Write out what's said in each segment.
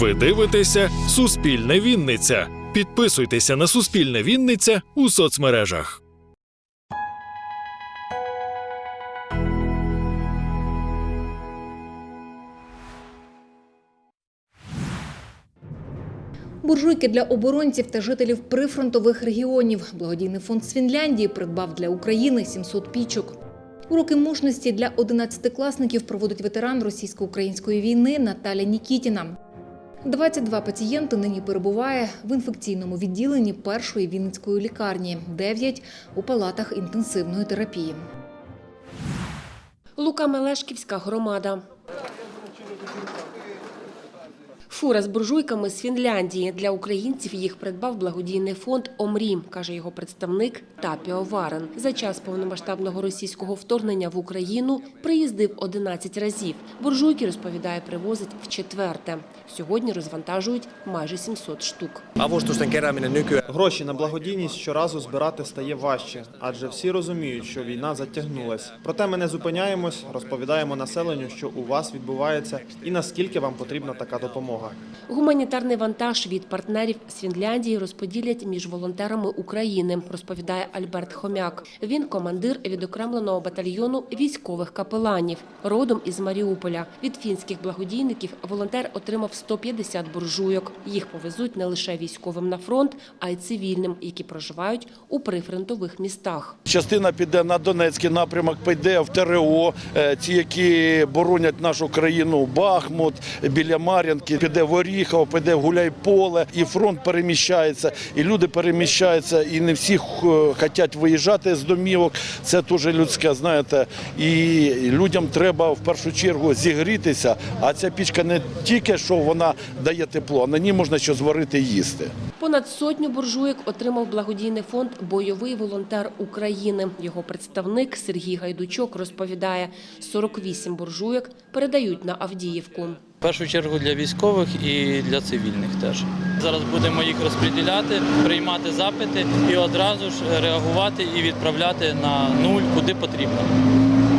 Ви дивитеся Суспільне Вінниця. Підписуйтеся на Суспільне Вінниця у соцмережах. Буржуйки для оборонців та жителів прифронтових регіонів. Благодійний фонд з Фінляндії придбав для України 700 пічок. Уроки мужності для 11-класників проводить ветеран російсько-української війни Наталя Нікітіна. 22 пацієнти нині перебуває в інфекційному відділенні першої вінницької лікарні, 9 – у палатах інтенсивної терапії. Лука Мелешківська громада. Фура з буржуйками з Фінляндії. Для українців їх придбав благодійний фонд «Омрім», каже його представник Тапіо Варен. За час повномасштабного російського вторгнення в Україну приїздив 11 разів. Буржуйки, розповідає, привозить в четверте. Сьогодні розвантажують майже 700 штук. Avustusten Гроші на благодійність щоразу збирати стає важче, адже всі розуміють, що війна затягнулась. Проте ми не зупиняємось, розповідаємо населенню, що у вас відбувається і наскільки вам потрібна така допомога. Гуманітарний вантаж від партнерів з Фінляндії розподілять між волонтерами України, розповідає Альберт Хомяк. Він командир відокремленого батальйону військових капеланів, родом із Маріуполя. Від фінських благодійників волонтер отримав 150 буржуйок. Їх повезуть не лише військовим на фронт, а й цивільним, які проживають у прифронтових містах. Частина піде на Донецький напрямок, піде в ТРО, е, ті, які боронять нашу країну, Бахмут, біля Мар'янки, піде в Оріхов, піде в Гуляйполе, і фронт переміщається, і люди переміщаються, і не всі хочуть виїжджати з домівок. Це теж людське, знаєте. І людям треба в першу чергу зігрітися, а ця пічка не тільки що вона дає тепло, на ній можна що зварити і їсти. Понад сотню буржуєк отримав благодійний фонд Бойовий волонтер України. Його представник Сергій Гайдучок розповідає, 48 буржуєк передають на Авдіївку. В першу чергу для військових і для цивільних теж. Зараз будемо їх розподіляти, приймати запити і одразу ж реагувати і відправляти на нуль, куди потрібно.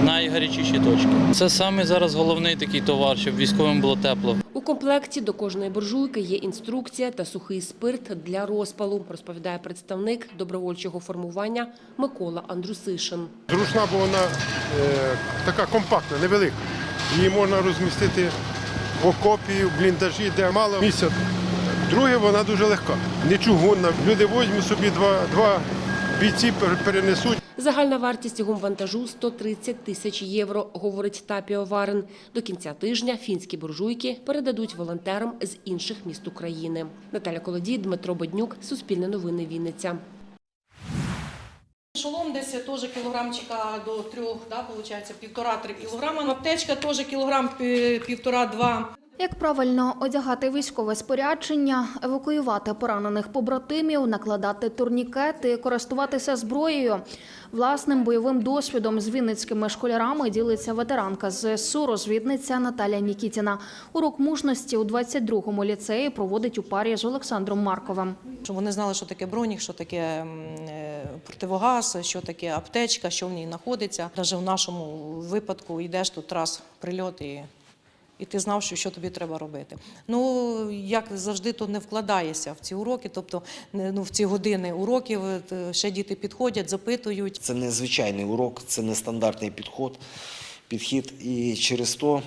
Найгарячіші точки. Це саме зараз головний такий товар, щоб військовим було тепло. У комплекті до кожної буржуйки є інструкція та сухий спирт для розпалу, розповідає представник добровольчого формування Микола Андрусишин. Зручна, бо вона е, така компактна, невелика. Її можна розмістити в окопі, в бліндажі, де мало місця. Друге, вона дуже легка, не чугунна. Люди візьмуть собі два, два бійці перенесуть. Загальна вартість гумвантажу – 130 тисяч євро, говорить Тапіо Варен. До кінця тижня фінські буржуйки передадуть волонтерам з інших міст України. Наталя Колодій, Дмитро Боднюк, Суспільне новини Вінниця. Шолом десь теж кілограмчика до трьох, да, виходить, півтора-три кілограма. Аптечка теж кілограм півтора-два. Як правильно одягати військове спорядження, евакуювати поранених побратимів, накладати турнікети, користуватися зброєю. Власним бойовим досвідом з вінницькими школярами ділиться ветеранка з СУ розвідниця Наталя Нікітіна. Урок мужності у 22-му ліцеї проводить у парі з Олександром Марковим. Вони знали, що таке бронік, що таке е, противогаз, що таке аптечка, що в ній знаходиться. Навіть в нашому випадку йдеш тут раз прильот і. І ти знав, що, що тобі треба робити. Ну, як завжди, то не вкладаєшся в ці уроки, тобто ну, в ці години уроків е, ще діти підходять, запитують. Це не звичайний урок, це не стандартний підход, підхід. І через то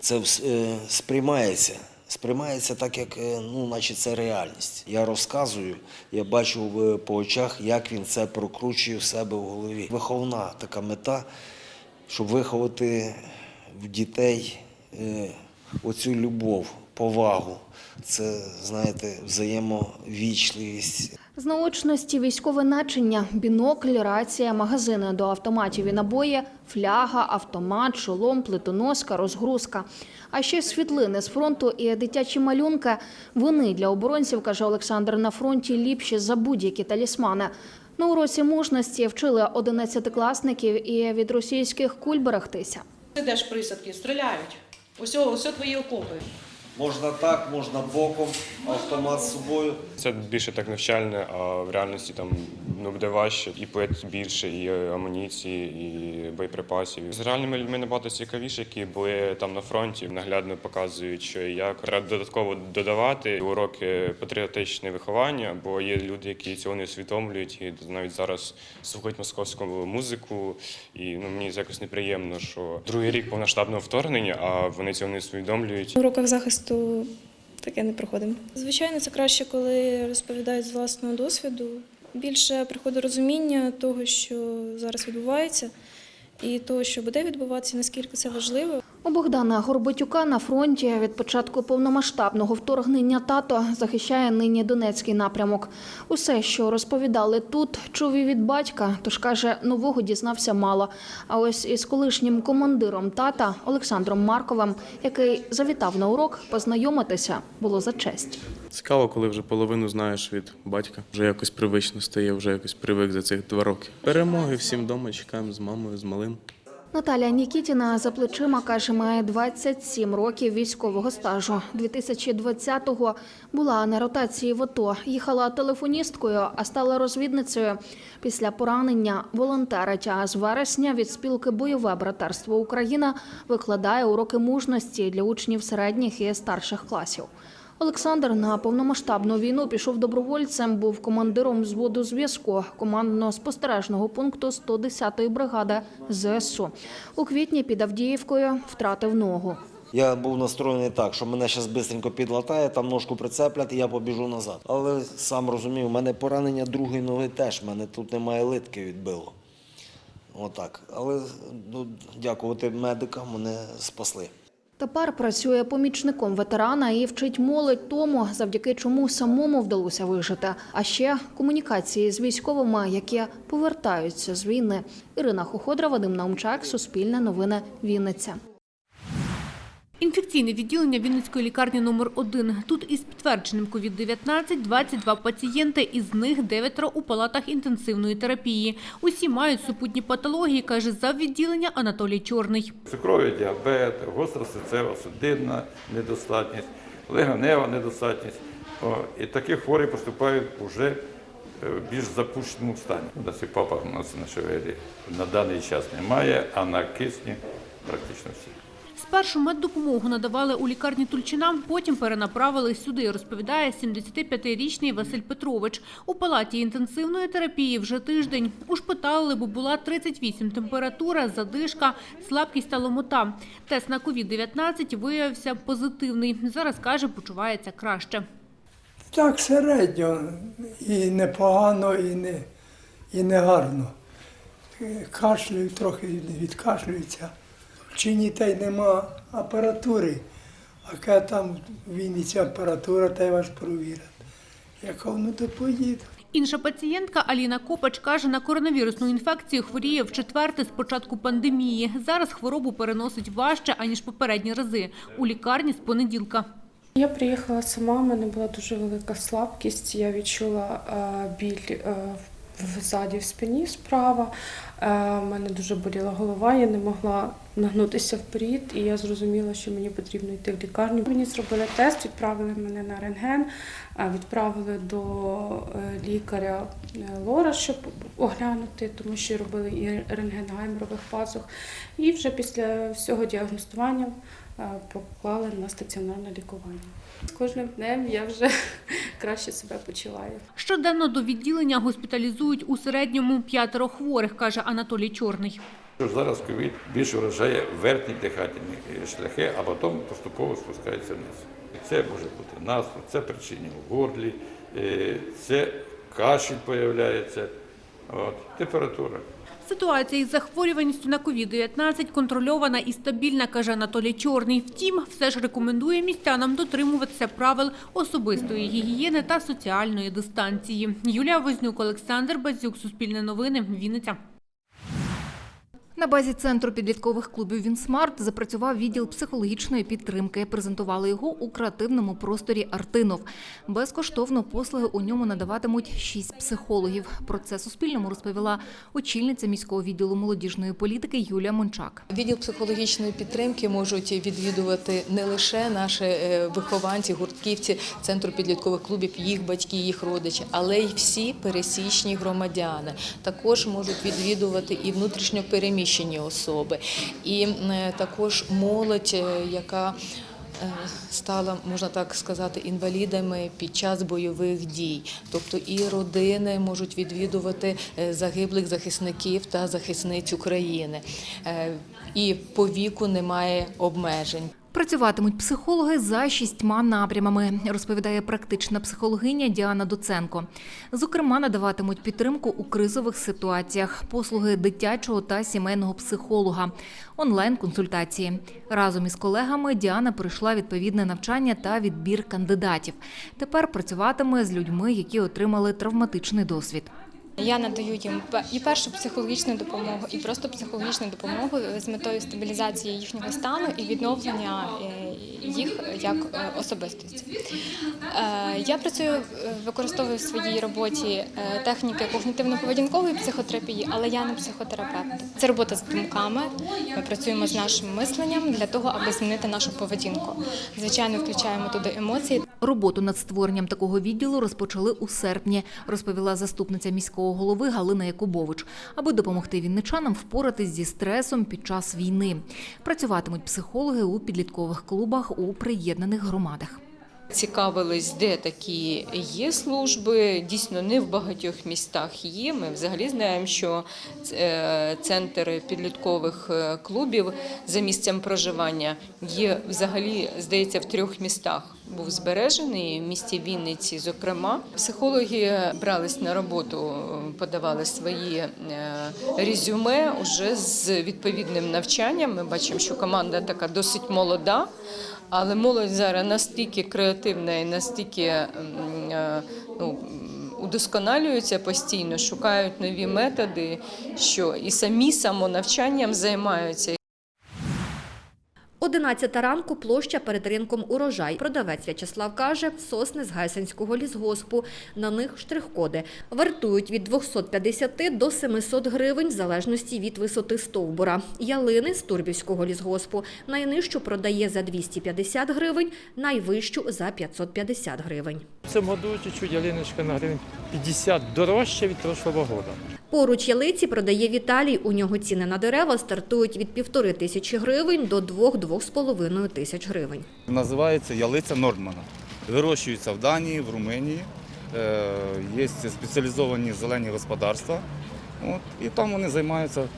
це е, сприймається. Сприймається так, як е, ну, наче це реальність. Я розказую, я бачу по очах, як він це прокручує в себе в голові. Виховна така мета, щоб виховати в дітей оцю любов, повагу. Це, знаєте, взаємовічливість, З наочності військове начиння, бінокль, рація, магазини до автоматів і набої, фляга, автомат, шолом, плитоноска, розгрузка. А ще світлини з фронту і дитячі малюнки. Вони для оборонців, каже Олександр, на фронті ліпші за будь-які талісмани. На уроці мужності вчили 11-класників і від російських куль берегтися. Ідеш присадки, стріляють. Ось, ось твої окопи. Можна так, можна боком, автомат з собою. Це більше так навчальне, а в реальності там ну, буде важче. І плит більше, і амуніції, і боєприпасів. З реальними людьми набагато цікавіше, які були там на фронті, наглядно показують, що і як. Треба додатково додавати уроки патріотичне виховання, бо є люди, які цього не усвідомлюють і навіть зараз слухають московську музику. І ну, мені якось неприємно, що другий рік повноштабного вторгнення, а вони цього не усвідомлюють. На уроках захисту таке не проходимо. Звичайно, це краще, коли розповідають з власного досвіду. Більше приходить розуміння того, що зараз відбувається, і того, що буде відбуватися, наскільки це важливо. У Богдана Горбатюка на фронті від початку повномасштабного вторгнення тато захищає нині Донецький напрямок. Усе, що розповідали тут, чув і від батька, тож каже, нового дізнався мало. А ось із колишнім командиром тата Олександром Марковим, який завітав на урок, познайомитися було за честь. Цікаво, коли вже половину знаєш від батька. Вже якось привично стає, вже якось привик за цих два роки. Перемоги всім вдома чекаємо з мамою, з малим. Наталя Нікітіна за плечима каже, має 27 років військового стажу. 2020-го була на ротації в АТО. Їхала телефоністкою, а стала розвідницею. Після поранення волонтерить, а з вересня від спілки Бойове братерство Україна викладає уроки мужності для учнів середніх і старших класів. Олександр на повномасштабну війну пішов добровольцем, був командиром взводу зв'язку командно-спостережного пункту 110-ї бригади ЗСУ. У квітні під Авдіївкою втратив ногу. Я був настроєний так, що мене зараз швидко підлатає, там ножку прицеплять і я побіжу назад. Але сам розумію, у мене поранення другої ноги теж, мене тут немає литки відбило. Отак. Але ну, дякувати медикам, мене спасли. Тепер працює помічником ветерана і вчить молодь тому, завдяки чому самому вдалося вижити. А ще комунікації з військовими, які повертаються з війни. Ірина Хоходра, Вадим Наумчак, Суспільне новини, Вінниця. Інфекційне відділення Вінницької лікарні номер 1 Тут із підтвердженим COVID-19 22 пацієнти, із них дев'ятеро у палатах інтенсивної терапії. Усі мають супутні патології, каже зав відділення Анатолій Чорний. Цукровий діабет, гостра серцево-судинна недостатність, легенева недостатність. І такі хворі поступають вже е, в більш запущеному стані. Цих папах у нас на ШВЛі на даний час немає, а на кисні практично всі. Спершу меддопомогу надавали у лікарні Тульчина, потім перенаправили сюди, розповідає 75-річний Василь Петрович. У палаті інтенсивної терапії вже тиждень. Ушпиталили, бо була 38 температура, задишка, слабкість та ломота. Тест на COVID-19 виявився позитивний. Зараз, каже, почувається краще. Так середньо, і непогано, і не, і не гарно. Кашлюють, трохи відкашлюються. Чині та й нема апаратури. А яка там в Вінниці апаратура, та й вас провірять. Я кажу, ну то поїду. Інша пацієнтка Аліна Копач каже, на коронавірусну інфекцію хворіє в четверте з початку пандемії. Зараз хворобу переносить важче, аніж попередні рази. У лікарні з понеділка. Я приїхала сама, в мене була дуже велика слабкість. Я відчула е, біль е, в ззаді в спині справа. Е, в мене дуже боліла голова, я не могла нагнутися вперед, і я зрозуміла, що мені потрібно йти в лікарню. Мені зробили тест, відправили мене на рентген, е, відправили до е, лікаря е, Лора, щоб оглянути, тому що робили і рентген гайморових пазух. І вже після всього діагностування е, поклали на стаціонарне лікування. З кожним днем я вже краще себе почуваю. Щоденно до відділення госпіталізують у середньому п'ятеро хворих, каже Анатолій Чорний. Зараз ковід більше вражає верхні дихательні шляхи, а потім поступово спускається вниз. Це може бути наступ, це причині в горлі, е, це кашель появляється, от, температура. Ситуація із захворюваністю на COVID-19 контрольована і стабільна, каже Анатолій Чорний. Втім, все ж рекомендує містянам дотримуватися правил особистої гігієни та соціальної дистанції. Юлія Вознюк, Олександр Базюк, Суспільне новини, Вінниця. На базі центру підліткових клубів «Вінсмарт» запрацював відділ психологічної підтримки. Презентували його у креативному просторі «Артинов». Безкоштовно послуги у ньому надаватимуть шість психологів. Про це Суспільному розповіла очільниця міського відділу молодіжної політики Юлія Мончак. Відділ психологічної підтримки можуть відвідувати не лише наші е, вихованці, гуртківці центру підліткових клубів, їх батьки, їх родичі, але й всі пересічні громадяни. Також можуть відвідувати і внутрішньо переміщені особи, і е, також молодь, е, яка е, Стала, можна так сказати, інвалідами під час бойових дій. Тобто і родини можуть відвідувати загиблих захисників та захисниць України. І по віку немає обмежень. Працюватимуть психологи за шістьма напрямами, розповідає практична психологиня Діана Доценко. Зокрема, надаватимуть підтримку у кризових ситуаціях, послуги дитячого та сімейного психолога, онлайн-консультації. Разом із колегами Діана пройшла відповідне навчання та відбір кандидатів. Тепер працюватиме з людьми, які отримали травматичний досвід. Я надаю їм і першу психологічну допомогу, і просто психологічну допомогу з метою стабілізації їхнього стану і відновлення е, їх як е, особистості. Е, Я працюю, е, використовую в своїй роботі техніки когнітивно-поведінкової психотерапії, але я не психотерапевт. Це робота з думками. Ми працюємо з нашим мисленням для того, аби змінити нашу поведінку. Звичайно, включаємо туди емоції. Роботу над створенням такого відділу розпочали у серпні, розповіла заступниця міського голови Галина Якубович, аби допомогти вінничанам впоратись зі стресом під час війни. Працюватимуть психологи у підліткових клубах у приєднаних громадах. Цікавились, де такі є служби. Дійсно, не в багатьох містах є. Ми взагалі знаємо, що е, центр підліткових е, клубів за місцем проживання є взагалі, здається, в трьох містах. Був збережений в місті Вінниці. Зокрема, психологи брались на роботу, подавали свої е, резюме уже з відповідним навчанням. Ми бачимо, що команда така досить молода. Але молодь зараз настільки креативна і настільки е, ну, удосконалюється постійно, шукають нові методи, що і самі самонавчанням займаються. 11 ранку площа перед ринком урожай. Продавець В'ячеслав каже, сосни з Гайсинського лісгоспу. На них штрих-коди. Вартують від 250 до 700 гривень в залежності від висоти стовбура. Ялини з Турбівського лісгоспу. Найнижчу продає за 250 гривень, найвищу за 550 гривень. В цьому году чуть-чуть ялиночка на гривень 50 дорожче від прошлого года. Поруч ялиці продає Віталій. У нього ціни на дерева стартують від півтори тисячі гривень до двох-двох з половиною тисяч гривень. Називається ялиця Нордмана. Вирощується в Данії, в Румунії. Е, Є спеціалізовані зелені господарства. От, і там вони займаються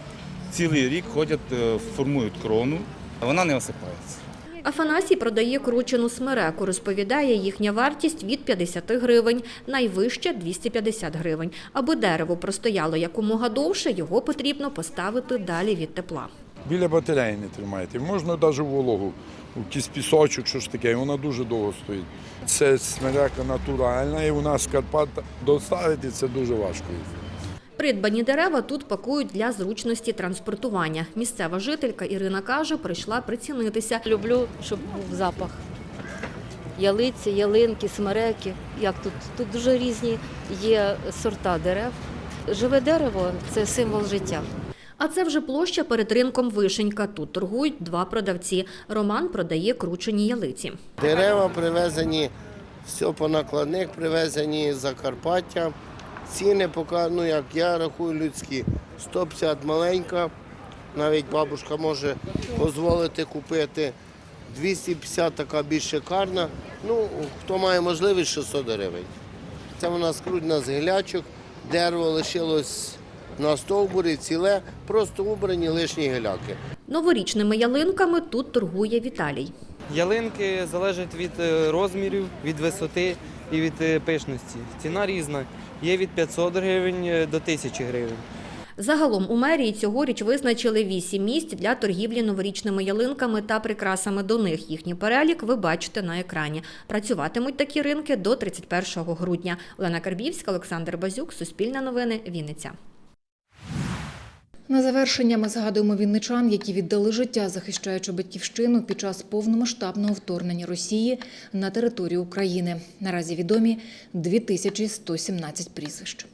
цілий рік, ходять, е, формують крону. Вона не осипається. Афанасій продає кручену смереку. Розповідає, їхня вартість від 50 гривень, найвища 250 гривень. Аби дерево простояло якомога довше, його потрібно поставити далі від тепла. Біля батареї не тримайте. Можна навіть вологу, якийсь пісочок, що ж таке, вона дуже довго стоїть. Це смерека натуральна, і нас з Карпат доставити це дуже важко. Придбані дерева тут пакують для зручності транспортування. Місцева жителька Ірина каже, прийшла прицінитися. Люблю, щоб був запах. Ялиці, ялинки, смереки. Як тут? Тут дуже різні є сорта дерев. Живе дерево це символ життя. А це вже площа перед ринком Вишенька. Тут торгують два продавці. Роман продає кручені ялиці. Дерева привезені, все по накладних привезені з Закарпаття. Ціни поки, ну як я рахую, людські. 150 маленька, навіть бабушка може дозволити купити. 250 така більш шикарна. Ну, хто має можливість 600 гривень. Це вона скрутна з гілячок, дерево лишилось на стовбурі ціле, просто убрані лишні гіляки. Новорічними ялинками тут торгує Віталій. Ялинки залежать від е, розмірів, від висоти і від е, пишності. Ціна різна. Є від 500 гривень е, до 1000 гривень. Загалом у мерії цьогоріч визначили вісім місць для торгівлі новорічними ялинками та прикрасами до них. Їхній перелік ви бачите на екрані. Працюватимуть такі ринки до 31 грудня. Олена Карбівська, Олександр Базюк, Суспільне новини, Вінниця. На завершення ми згадуємо вінничан, які віддали життя, захищаючи батьківщину під час повномасштабного вторгнення Росії на територію України. Наразі відомі 2117 прізвищ.